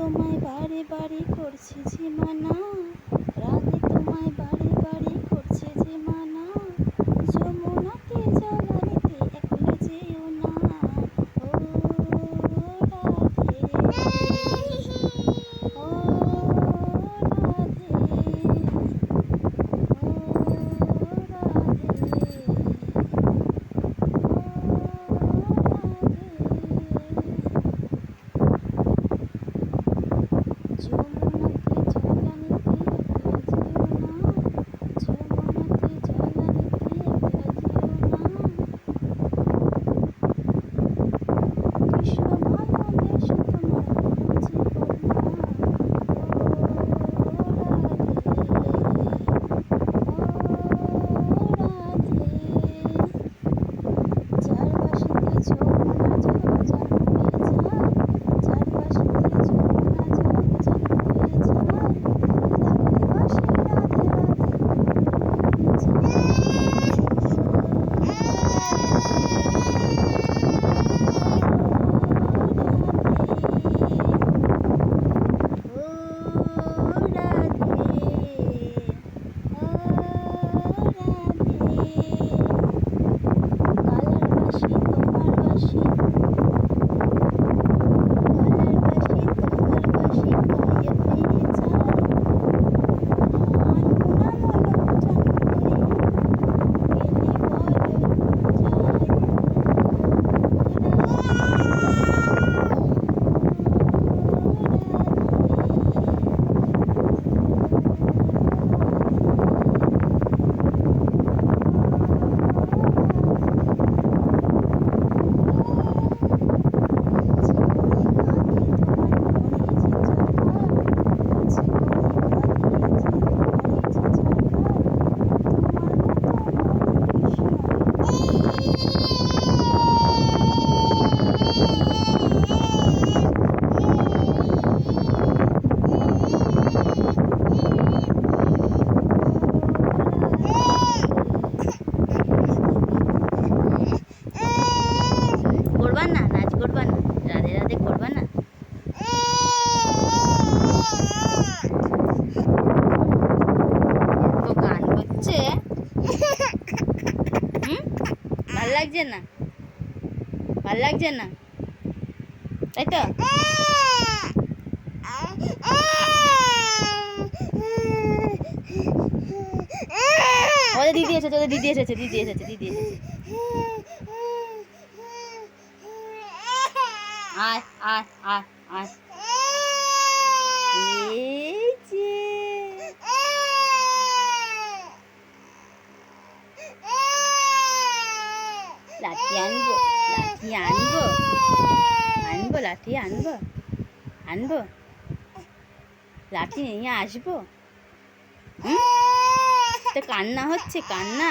তোমায় বারে বারে করছি যে মানা রাধে তোমায় বারে ভালো লাগছে না? ভালো লাগছে না? তাই তো? ওদের দিদি এসেছে ওদের দিদি এসেছে দিদি এসেছে দিদি এসেছে। আয় আয় আয় আয়। এই যে। লাঠি আনব লাঠি আনব। আনব, লাঠি আনব আনব। লাঠি নিয়ে আসব। হুম? তো কান্না হচ্ছে, কান্না।